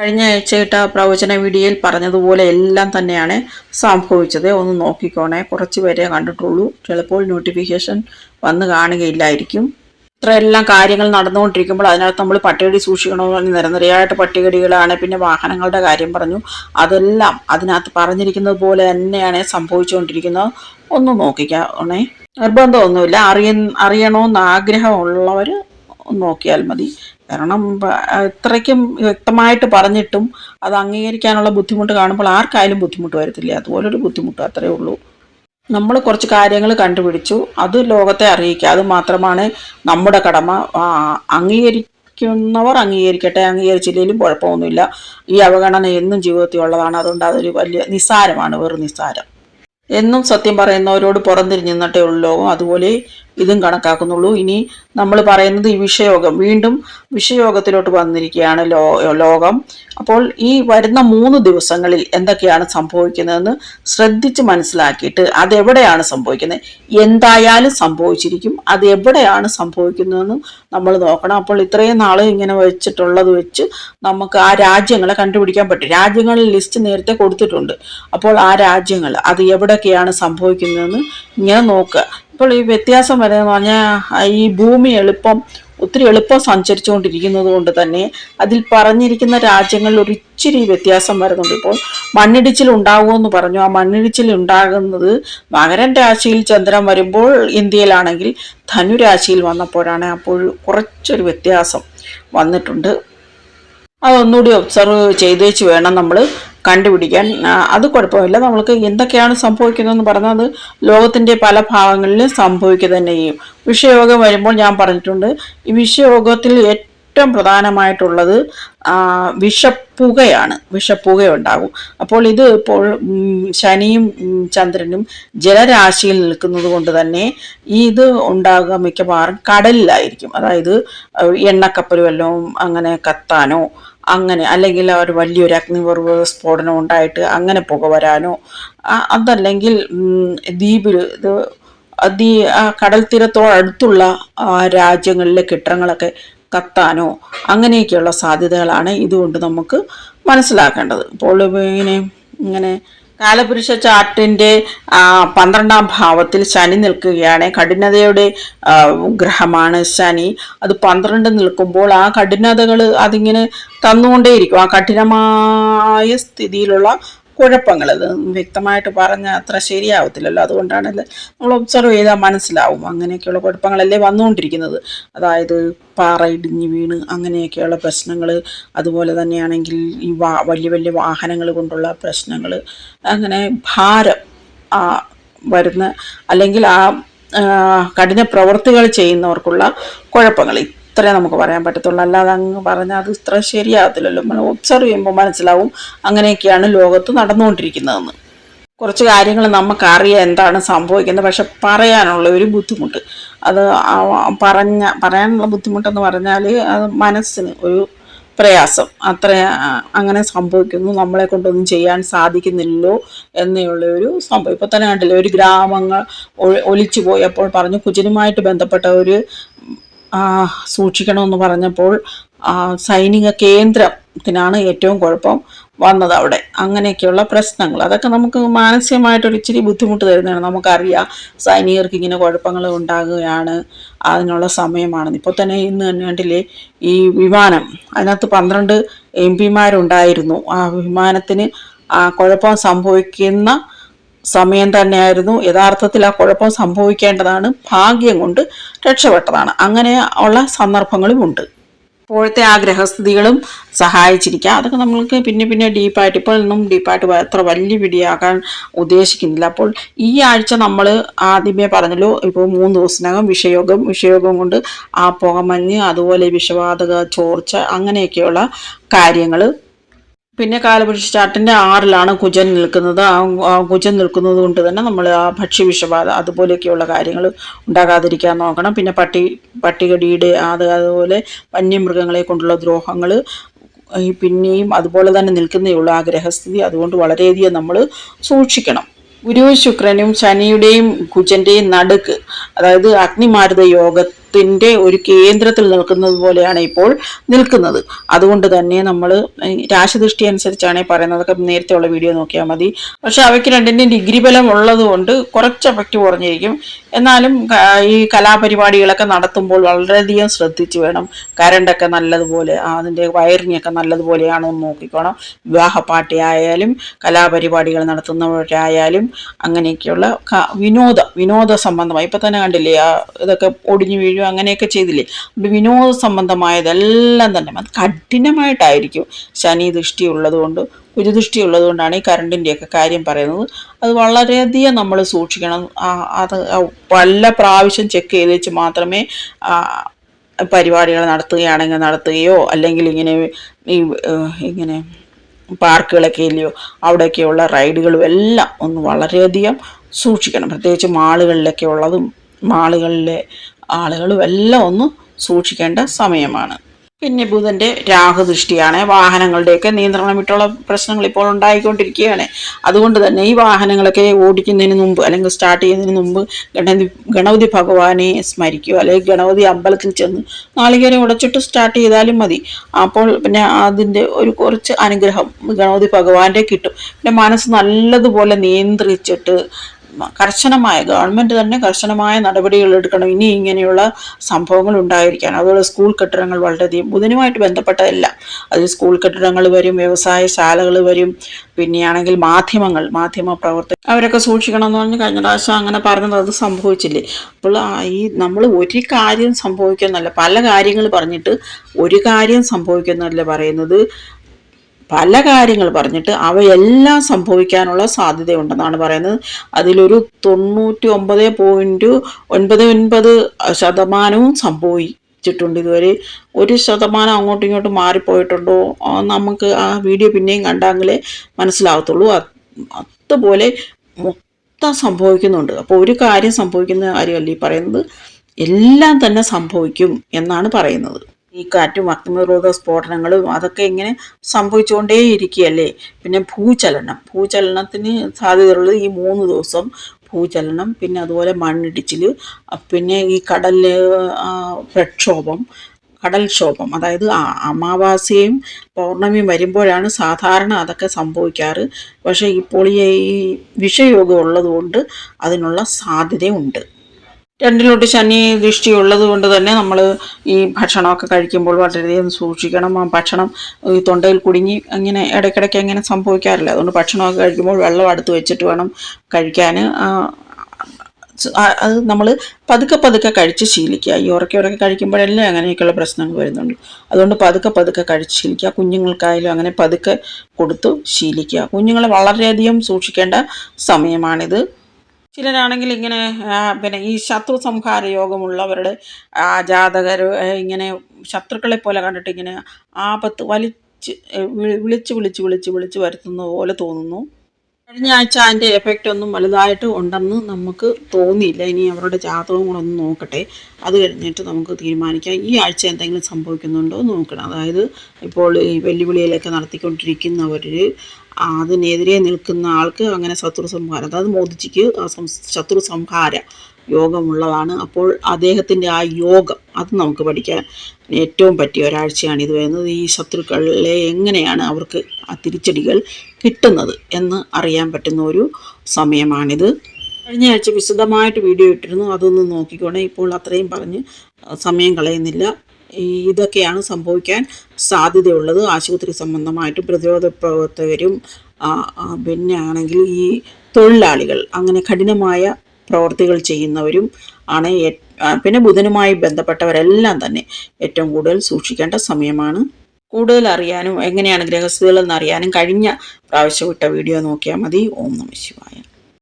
കഴിഞ്ഞ ആഴ്ചയിട്ട പ്രവചന വീഡിയോയിൽ പറഞ്ഞതുപോലെ എല്ലാം തന്നെയാണ് സംഭവിച്ചത്. ഒന്ന് നോക്കിക്കോണേ. കുറച്ച് പേരെ കണ്ടിട്ടുള്ളൂ. ചിലപ്പോൾ നോട്ടിഫിക്കേഷൻ വന്ന് കാണുകയില്ലായിരിക്കും. ഇത്രയെല്ലാം കാര്യങ്ങൾ നടന്നുകൊണ്ടിരിക്കുമ്പോൾ അതിനകത്ത് നമ്മൾ പട്ടികടി സൂക്ഷിക്കണമെന്ന് നിരനിരയായിട്ട് പട്ടികടികളാണ്. പിന്നെ വാഹനങ്ങളുടെ കാര്യം പറഞ്ഞു. അതെല്ലാം അതിനകത്ത് പറഞ്ഞിരിക്കുന്നത് പോലെ തന്നെയാണ് സംഭവിച്ചുകൊണ്ടിരിക്കുന്നത്. ഒന്ന് നോക്കിക്കണേ. നിർബന്ധമൊന്നുമില്ല. അറിയ അറിയണമെന്ന് ആഗ്രഹമുള്ളവർ നോക്കിയാൽ മതി. കാരണം ഇത്രയ്ക്കും വ്യക്തമായിട്ട് പറഞ്ഞിട്ടും അത് അംഗീകരിക്കാനുള്ള ബുദ്ധിമുട്ട് കാണുമ്പോൾ ആർക്കായാലും ബുദ്ധിമുട്ട് വരത്തില്ലേ. അതുപോലൊരു ബുദ്ധിമുട്ട് അത്രയേ ഉള്ളൂ. നമ്മൾ കുറച്ച് കാര്യങ്ങൾ കണ്ടുപിടിച്ചു. അത് ലോകത്തെ അറിയിക്കുക. അത് മാത്രമാണ് നമ്മുടെ കടമ. അംഗീകരിക്കുന്നവർ അംഗീകരിക്കട്ടെ അംഗീകരിച്ചില്ലെങ്കിലും കുഴപ്പമൊന്നുമില്ല. ഈ അവഗണന എന്നും ജീവിതത്തിൽ ഉള്ളതാണ്. അതുകൊണ്ട് അതൊരു വലിയ നിസ്സാരമാണ്. വെറും നിസ്സാരം. എന്നും സത്യം പറയുന്നവരോട് പുറംതിരിഞ്ഞു ഉള്ളൂ. ലോകം അതുപോലെ ഇതും കണക്കാക്കുന്നുള്ളൂ. ഇനി നമ്മൾ പറയുന്നത് ഈ വിഷയോഗം. വീണ്ടും വിഷയോഗത്തിലോട്ട് വന്നിരിക്കുകയാണ് ലോ ലോകം. അപ്പോൾ ഈ വരുന്ന മൂന്ന് ദിവസങ്ങളിൽ എന്തൊക്കെയാണ് സംഭവിക്കുന്നതെന്ന് ശ്രദ്ധിച്ച് മനസ്സിലാക്കിയിട്ട് അതെവിടെയാണ് സംഭവിക്കുന്നത്? എന്തായാലും സംഭവിച്ചിരിക്കും. അത് എവിടെയാണ് സംഭവിക്കുന്നതെന്ന് നമ്മൾ നോക്കണം. അപ്പോൾ ഇത്രയും നാൾ ഇങ്ങനെ വെച്ചിട്ടുള്ളത് വെച്ച് നമുക്ക് ആ രാജ്യങ്ങളെ കണ്ടുപിടിക്കാൻ പറ്റും. രാജ്യങ്ങളിൽ ലിസ്റ്റ് നേരത്തെ കൊടുത്തിട്ടുണ്ട്. അപ്പോൾ ആ രാജ്യങ്ങൾ അത് എവിടെയൊക്കെയാണ് സംഭവിക്കുന്നതെന്ന് ഇങ്ങനെ നോക്കുക. ഇപ്പോൾ ഈ വ്യത്യാസം വരുന്നതെന്ന് പറഞ്ഞാൽ ഈ ഭൂമി എളുപ്പം ഒത്തിരി എളുപ്പം സഞ്ചരിച്ചുകൊണ്ടിരിക്കുന്നത് കൊണ്ട് തന്നെ അതിൽ പറഞ്ഞിരിക്കുന്ന രാജ്യങ്ങളിൽ ഒരു ഇച്ചിരി വ്യത്യാസം വരുന്നുണ്ട്. ഇപ്പോൾ മണ്ണിടിച്ചിൽ ഉണ്ടാകുമെന്ന് പറഞ്ഞു. ആ മണ്ണിടിച്ചിൽ ഉണ്ടാകുന്നത് മകരൻ രാശിയിൽ ചന്ദ്രൻ വരുമ്പോൾ ഇന്ത്യയിലാണെങ്കിൽ ധനുരാശിയിൽ വന്നപ്പോഴാണ് അപ്പോൾ കുറച്ചൊരു വ്യത്യാസം വന്നിട്ടുണ്ട്. അതൊന്നുകൂടി ഒബ്സർവ് ചെയ്ത് വേണം നമ്മൾ കണ്ടുപിടിക്കാൻ. അത് കുഴപ്പമില്ല. നമ്മൾക്ക് എന്തൊക്കെയാണ് സംഭവിക്കുന്നതെന്ന് പറഞ്ഞാൽ അത് ലോകത്തിന്റെ പല ഭാഗങ്ങളിലും സംഭവിക്കുക തന്നെ ചെയ്യും. വിഷയോഗം വരുമ്പോൾ ഞാൻ പറഞ്ഞിട്ടുണ്ട് ഈ വിഷയോഗത്തിൽ ഏറ്റവും പ്രധാനമായിട്ടുള്ളത് വിഷപ്പുകയാണ്. വിഷപ്പുക ഉണ്ടാകും അപ്പോൾ ഇത് ഇപ്പോൾ ശനിയും ചന്ദ്രനും ജലരാശിയിൽ നിൽക്കുന്നത് കൊണ്ട് തന്നെ ഇത് ഉണ്ടാകുക മിക്കവാറും കടലിലായിരിക്കും. അതായത് എണ്ണക്കപ്പൽ വല്ലതും അങ്ങനെ കത്താനോ അങ്ങനെ അല്ലെങ്കിൽ ഒരു വലിയൊരു അഗ്നിപർവ സ്ഫോടനം ഉണ്ടായിട്ട് അങ്ങനെ പുക വരാനോ അതല്ലെങ്കിൽ ദ്വീപിൽ ഇത് ദീ കടൽ തീരത്തോടടുത്തുള്ള രാജ്യങ്ങളിലെ കെട്ടിടങ്ങളൊക്കെ കത്താനോ അങ്ങനെയൊക്കെയുള്ള സാധ്യതകളാണ് ഇതുകൊണ്ട് നമുക്ക് മനസ്സിലാക്കേണ്ടത്. ഇപ്പോൾ ഇങ്ങനെ ഇങ്ങനെ കാലപുരുഷ ചാർട്ടിന്റെ പന്ത്രണ്ടാം ഭാവത്തിൽ ശനി നിൽക്കുകയാണ്. കഠിനതയുടെ ഗ്രഹമാണ് ശനി. അത് പന്ത്രണ്ട് നിൽക്കുമ്പോൾ ആ കഠിനതകൾ അതിങ്ങനെ തന്നുകൊണ്ടേയിരിക്കും. ആ കഠിനമായ സ്ഥിതിയിലുള്ള കുഴപ്പങ്ങൾ അത് വ്യക്തമായിട്ട് പറഞ്ഞാൽ അത്ര ശരിയാവത്തില്ലല്ലോ. അതുകൊണ്ടാണ് നമ്മൾ ഒബ്സർവ് ചെയ്താൽ മനസ്സിലാവും. അങ്ങനെയൊക്കെയുള്ള കുഴപ്പങ്ങളല്ലേ വന്നുകൊണ്ടിരിക്കുന്നത് അതായത് പാറ ഇടിഞ്ഞ് വീണ് അങ്ങനെയൊക്കെയുള്ള പ്രശ്നങ്ങൾ അതുപോലെ തന്നെയാണെങ്കിൽ ഈ വാ വലിയ വലിയ വാഹനങ്ങൾ കൊണ്ടുള്ള പ്രശ്നങ്ങൾ അങ്ങനെ ഭാരം ആ, വരുന്ന അല്ലെങ്കിൽ ആ, കഠിന പ്രവൃത്തികൾ ചെയ്യുന്നവർക്കുള്ള കുഴപ്പങ്ങൾ. ഇത്രേ നമുക്ക് പറയാൻ പറ്റത്തുള്ളൂ. അല്ലാതെ അങ്ങ് പറഞ്ഞാൽ അത് ഇത്ര ശരിയാകത്തില്ലല്ലോ. നമ്മൾ ഒബ്സർവ് ചെയ്യുമ്പോൾ മനസ്സിലാവും അങ്ങനെയൊക്കെയാണ് ലോകത്ത് നടന്നുകൊണ്ടിരിക്കുന്നതെന്ന്. കുറച്ച് കാര്യങ്ങൾ നമുക്കറിയാം എന്താണ് സംഭവിക്കുന്നത്. പക്ഷെ പറയാനുള്ള ഒരു ബുദ്ധിമുട്ട്. അത് പറഞ്ഞ പറയാനുള്ള ബുദ്ധിമുട്ടെന്ന് പറഞ്ഞാൽ അത് മനസ്സിന് ഒരു പ്രയാസം. അത്ര അങ്ങനെ സംഭവിക്കുന്നു. നമ്മളെ കൊണ്ടൊന്നും ചെയ്യാൻ സാധിക്കുന്നില്ലല്ലോ എന്നുള്ള ഒരു സംഭവം. ഇപ്പോൾ തന്നെ കണ്ടില്ലേ ഒരു ഗ്രാമങ്ങൾ ഒളിച്ചു പോയപ്പോൾ പറഞ്ഞു കുജനുമായിട്ട് ബന്ധപ്പെട്ട ഒരു സൂക്ഷിക്കണമെന്ന് പറഞ്ഞപ്പോൾ സൈനിക കേന്ദ്രത്തിനാണ് ഏറ്റവും കുഴപ്പം വന്നത് അവിടെ. അങ്ങനെയൊക്കെയുള്ള പ്രശ്നങ്ങൾ. അതൊക്കെ നമുക്ക് മാനസികമായിട്ടൊരു ഇച്ചിരി ബുദ്ധിമുട്ട് തരുന്നതാണ്. നമുക്കറിയാം സൈനികർക്ക് ഇങ്ങനെ കുഴപ്പങ്ങൾ ഉണ്ടാകുകയാണ്. അതിനുള്ള സമയമാണ് ഇപ്പോൾ തന്നെ ഇന്ന് തന്നെ കണ്ടില്ലേ ഈ വിമാനം അതിനകത്ത് പന്ത്രണ്ട് എം പിമാരുണ്ടായിരുന്നു. ആ വിമാനത്തിന് കുഴപ്പം സംഭവിക്കുന്ന സമയം തന്നെയായിരുന്നു. യഥാർത്ഥത്തിൽ ആ കുഴപ്പം സംഭവിക്കേണ്ടതാണ്. ഭാഗ്യം കൊണ്ട് രക്ഷപ്പെട്ടതാണ്. അങ്ങനെ ഉള്ള സന്ദർഭങ്ങളും ഉണ്ട് ഇപ്പോഴത്തെ ആ ഗ്രഹസ്ഥിതികളും സഹായിച്ചിരിക്കുക അതൊക്കെ നമ്മൾക്ക് പിന്നെ പിന്നെ ഡീപ്പായിട്ട് ഇപ്പോൾ ഒന്നും ഡീപ്പായിട്ട് അത്ര വലിയ പിടിയാക്കാൻ ഉദ്ദേശിക്കുന്നില്ല. അപ്പോൾ ഈ ആഴ്ച നമ്മൾ ആദ്യമേ പറഞ്ഞല്ലോ ഇപ്പോൾ മൂന്ന് ദിവസത്തിനകം വിഷയോഗം വിഷയോഗം കൊണ്ട് ആ പുകമഞ്ഞ് അതുപോലെ വിഷവാതക ചോർച്ച അങ്ങനെയൊക്കെയുള്ള കാര്യങ്ങൾ പിന്നെ കാലപുരുഷ ചാട്ടിന്റെ ആറിലാണ് കുജൻ നിൽക്കുന്നത്. ആ കുജൻ നിൽക്കുന്നത് കൊണ്ട് തന്നെ നമ്മൾ ആ ഭക്ഷ്യവിഷബാധ അതുപോലെയൊക്കെയുള്ള കാര്യങ്ങൾ ഉണ്ടാകാതിരിക്കാൻ നോക്കണം. പിന്നെ പട്ടി പട്ടികടിയുടെ അത് അതുപോലെ വന്യമൃഗങ്ങളെ കൊണ്ടുള്ള ദ്രോഹങ്ങൾ പിന്നെയും അതുപോലെ തന്നെ നിൽക്കുന്നേയുള്ളൂ ആ ഗ്രഹസ്ഥിതി. അതുകൊണ്ട് വളരെയധികം നമ്മൾ സൂക്ഷിക്കണം. ഗുരു ശുക്രനും ശനിയുടെയും കുജന്റെയും നടുക്ക് അതായത് അഗ്നിമാരുത യോഗ ത്തിന്റെ ഒരു കേന്ദ്രത്തിൽ നിൽക്കുന്നത് പോലെയാണ് ഇപ്പോൾ നിൽക്കുന്നത്. അതുകൊണ്ട് തന്നെ നമ്മൾ രാശദൃഷ്ടി അനുസരിച്ചാണ് പറയുന്നത് അതൊക്കെ നേരത്തെ ഉള്ള വീഡിയോ നോക്കിയാൽ മതി. പക്ഷെ അവയ്ക്ക് രണ്ടിന്റെയും ഡിഗ്രി ബലം ഉള്ളത് കൊണ്ട് കുറച്ച് എഫക്റ്റ് കുറഞ്ഞിരിക്കും. എന്നാലും ഈ കലാപരിപാടികളൊക്കെ നടത്തുമ്പോൾ വളരെയധികം ശ്രദ്ധിച്ചു വേണം. കരണ്ടൊക്കെ നല്ലതുപോലെ അതിന്റെ വയറിങ്ങൊക്കെ നല്ലതുപോലെയാണോ എന്ന് നോക്കിക്കോണം. വിവാഹ കലാപരിപാടികൾ നടത്തുന്നവരായാലും അങ്ങനെയൊക്കെയുള്ള വിനോദ വിനോദ സംബന്ധമായി. ഇപ്പം തന്നെ കണ്ടില്ലേ ഇതൊക്കെ ഒടിഞ്ഞു വീഴും. അങ്ങനെയൊക്കെ ചെയ്തില്ലേ? വിനോദ സംബന്ധമായതെല്ലാം തന്നെ. അത് കഠിനമായിട്ടായിരിക്കും ശനി ദൃഷ്ടി ഉള്ളതുകൊണ്ട് കുരുദൃഷ്ടി ഉള്ളതുകൊണ്ടാണ് ഈ കറണ്ടിന്റെയൊക്കെ കാര്യം പറയുന്നത്. അത് വളരെയധികം നമ്മൾ സൂക്ഷിക്കണം. അത് പല പ്രാവശ്യം ചെക്ക് ചെയ്ത് വെച്ച് മാത്രമേ പരിപാടികൾ നടത്തുകയാണെങ്കിൽ നടത്തുകയോ അല്ലെങ്കിൽ ഇങ്ങനെ ഈ ഇങ്ങനെ പാർക്കുകളൊക്കെ ഇല്ലയോ അവിടെയൊക്കെയുള്ള റൈഡുകളും എല്ലാം ഒന്ന് വളരെയധികം സൂക്ഷിക്കണം. പ്രത്യേകിച്ച് മാളുകളിലൊക്കെ ഉള്ളതും മാളുകളിലെ ആളുകളും എല്ലാം ഒന്ന് സൂക്ഷിക്കേണ്ട സമയമാണ്. പിന്നെ ബുധന്റെ രാഹുദൃഷ്ടിയാണ്. വാഹനങ്ങളുടെയൊക്കെ നിയന്ത്രണം വിട്ടുള്ള പ്രശ്നങ്ങൾ ഇപ്പോൾ ഉണ്ടായിക്കൊണ്ടിരിക്കുകയാണ്. അതുകൊണ്ട് തന്നെ ഈ വാഹനങ്ങളൊക്കെ ഓടിക്കുന്നതിന് മുമ്പ് അല്ലെങ്കിൽ സ്റ്റാർട്ട് ചെയ്യുന്നതിന് മുമ്പ് ഗണപതി ഗണപതി ഭഗവാനെ സ്മരിക്കുക. അല്ലെങ്കിൽ ഗണപതി അമ്പലത്തിൽ ചെന്ന് നാളികേരം ഉടച്ചിട്ട് സ്റ്റാർട്ട് ചെയ്താലും മതി. അപ്പോൾ പിന്നെ അതിന്റെ ഒരു കുറച്ച് അനുഗ്രഹം ഗണപതി ഭഗവാന്റെ കിട്ടും. പിന്നെ മനസ്സ് നല്ലതുപോലെ നിയന്ത്രിച്ചിട്ട് കർശനമായ ഗവൺമെന്റ് തന്നെ കർശനമായ നടപടികൾ എടുക്കണം. ഇനി ഇങ്ങനെയുള്ള സംഭവങ്ങൾ ഉണ്ടായിരിക്കാൻ. അതുപോലെ സ്കൂൾ കെട്ടിടങ്ങൾ വളരെയധികം ബുധനുമായിട്ട് ബന്ധപ്പെട്ടതല്ല. അതിൽ സ്കൂൾ കെട്ടിടങ്ങൾ വരും വ്യവസായ ശാലകൾ വരും പിന്നെയാണെങ്കിൽ മാധ്യമങ്ങൾ മാധ്യമ പ്രവർത്തകർ. അവരൊക്കെ സൂക്ഷിക്കണം എന്ന് പറഞ്ഞ് കഴിഞ്ഞ പ്രാവശ്യം അങ്ങനെ പറഞ്ഞത് അത് സംഭവിച്ചില്ലേ? അപ്പോൾ ഈ നമ്മൾ ഒരു കാര്യം സംഭവിക്കുന്നല്ല പല കാര്യങ്ങൾ പറഞ്ഞിട്ട് ഒരു കാര്യം സംഭവിക്കുന്നല്ല പറയുന്നത്. പല കാര്യങ്ങൾ പറഞ്ഞിട്ട് അവയെല്ലാം സംഭവിക്കാനുള്ള സാധ്യതയുണ്ടെന്നാണ് പറയുന്നത്. അതിലൊരു തൊണ്ണൂറ്റി ഒമ്പത് പോയിന്റ് ഒൻപത് ഒൻപത് ശതമാനവും സംഭവിച്ചിട്ടുണ്ട് ഇതുവരെ. ഒരു ശതമാനം അങ്ങോട്ടും ഇങ്ങോട്ടും മാറിപ്പോയിട്ടുണ്ടോ? നമുക്ക് ആ വീഡിയോ പിന്നെയും കണ്ടാങ്കിലേ മനസ്സിലാവത്തുള്ളൂ. അത് അതുപോലെ മൊത്തം സംഭവിക്കുന്നുണ്ട്. അപ്പോൾ ഒരു കാര്യം സംഭവിക്കുന്ന കാര്യമല്ല ഈ പറയുന്നത്. എല്ലാം തന്നെ സംഭവിക്കും എന്നാണ് പറയുന്നത്. ഈ കാറ്റും അഗ്നിപർവത സ്ഫോടനങ്ങളും അതൊക്കെ ഇങ്ങനെ സംഭവിച്ചുകൊണ്ടേയിരിക്കുകയല്ലേ? പിന്നെ ഭൂചലനം. ഭൂചലനത്തിന് സാധ്യതയുള്ളത് ഈ മൂന്ന് ദിവസം ഭൂചലനം പിന്നെ അതുപോലെ മണ്ണിടിച്ചിൽ പിന്നെ ഈ കടൽ പ്രക്ഷോഭം കടൽക്ഷോഭം. അതായത് അമാവാസ്യയും പൗർണമിയും വരുമ്പോഴാണ് സാധാരണ അതൊക്കെ സംഭവിക്കാറ്. പക്ഷേ ഇപ്പോൾ ഈ വിഷയോഗം ഉള്ളതുകൊണ്ട് അതിനുള്ള സാധ്യതയുണ്ട്. രണ്ടിലോട്ട് ശനി ദൃഷ്ടി ഉള്ളത് കൊണ്ട് തന്നെ നമ്മൾ ഈ ഭക്ഷണമൊക്കെ കഴിക്കുമ്പോൾ വളരെയധികം സൂക്ഷിക്കണം. ആ ഭക്ഷണം ഈ തൊണ്ടയിൽ കുടുങ്ങി അങ്ങനെ ഇടയ്ക്കിടയ്ക്ക് അങ്ങനെ സംഭവിക്കാറില്ല. അതുകൊണ്ട് ഭക്ഷണമൊക്കെ കഴിക്കുമ്പോൾ വെള്ളം അടുത്ത് വെച്ചിട്ട് വേണം കഴിക്കാൻ അത് നമ്മൾ പതുക്കെ പതുക്കെ കഴിച്ച് ശീലിക്കുക. ഈ ഉറക്കെ ഉറക്കെ കഴിക്കുമ്പോഴല്ലേ അങ്ങനെയൊക്കെയുള്ള പ്രശ്നങ്ങൾ വരുന്നുണ്ട്. അതുകൊണ്ട് പതുക്കെ പതുക്കെ കഴിച്ച് ശീലിക്കുക. കുഞ്ഞുങ്ങൾക്കായാലും അങ്ങനെ പതുക്കെ കൊടുത്തു ശീലിക്കുക. കുഞ്ഞുങ്ങളെ വളരെയധികം സൂക്ഷിക്കേണ്ട സമയമാണിത്. ചിലരാണെങ്കിൽ ഇങ്ങനെ പിന്നെ ഈ ശത്രു സംഹാര യോഗമുള്ളവരുടെ ജാതകർ ഇങ്ങനെ ശത്രുക്കളെ പോലെ കണ്ടിട്ട് ഇങ്ങനെ ആപത്ത് വലിച്ച് വിളിച്ച് വിളിച്ച് വിളിച്ച് വിളിച്ച് വരുത്തുന്ന പോലെ തോന്നുന്നു. കഴിഞ്ഞ ആഴ്ച അതിന്റെ എഫക്റ്റ് ഒന്നും വലുതായിട്ട് ഉണ്ടെന്ന് നമുക്ക് തോന്നിയില്ല. ഇനി അവരുടെ ജാതകവും കൂടെ ഒന്ന് നോക്കട്ടെ. അത് കഴിഞ്ഞിട്ട് നമുക്ക് തീരുമാനിക്കാം. ഈ ആഴ്ച എന്തെങ്കിലും സംഭവിക്കുന്നുണ്ടോ എന്ന് നോക്കണം. അതായത് ഇപ്പോൾ ഈ വെല്ലുവിളികളൊക്കെ നടത്തിക്കൊണ്ടിരിക്കുന്നവർ അതിനെതിരെ നിൽക്കുന്ന ആൾക്ക് അങ്ങനെ ശത്രു സംഹാരം അതായത് മോദിജിക്ക് ശത്രു സംഹാര യോഗമുള്ളതാണ്. അപ്പോൾ അദ്ദേഹത്തിന്റെ ആ യോഗം അത് നമുക്ക് പഠിക്കാൻ ഏറ്റവും പറ്റിയ ഒരാഴ്ചയാണ് ഇത് വരുന്നത്. ഈ ശത്രുക്കളെ എങ്ങനെയാണ് അവർക്ക് ആ തിരിച്ചടികൾ കിട്ടുന്നത് എന്ന് അറിയാൻ പറ്റുന്ന ഒരു സമയമാണിത്. കഴിഞ്ഞ ആഴ്ച വിശദമായിട്ട് വീഡിയോ ഇട്ടിരുന്നു. അതൊന്ന് നോക്കിക്കോണേ. ഇപ്പോൾ അത്രയും പറഞ്ഞ് സമയം കളയുന്നില്ല. ഇതൊക്കെയാണ് സംഭവിക്കാൻ സാധ്യതയുള്ളത്. ആശുപത്രി സംബന്ധമായിട്ടും പ്രതിരോധ പ്രവർത്തകരും പിന്നെ ആണെങ്കിൽ ഈ തൊഴിലാളികൾ അങ്ങനെ കഠിനമായ പ്രവർത്തികൾ ചെയ്യുന്നവരും ആണ് പിന്നെ ബുധനുമായി ബന്ധപ്പെട്ടവരെല്ലാം തന്നെ ഏറ്റവും കൂടുതൽ സൂക്ഷിക്കേണ്ട സമയമാണ്. കൂടുതൽ അറിയാനും എങ്ങനെയാണ് ഗ്രഹസ്ഥിതികളെന്ന് അറിയാനും കഴിഞ്ഞ പ്രാവശ്യം വിട്ട വീഡിയോ നോക്കിയാൽ മതി. ഓം നമ ശിവായ.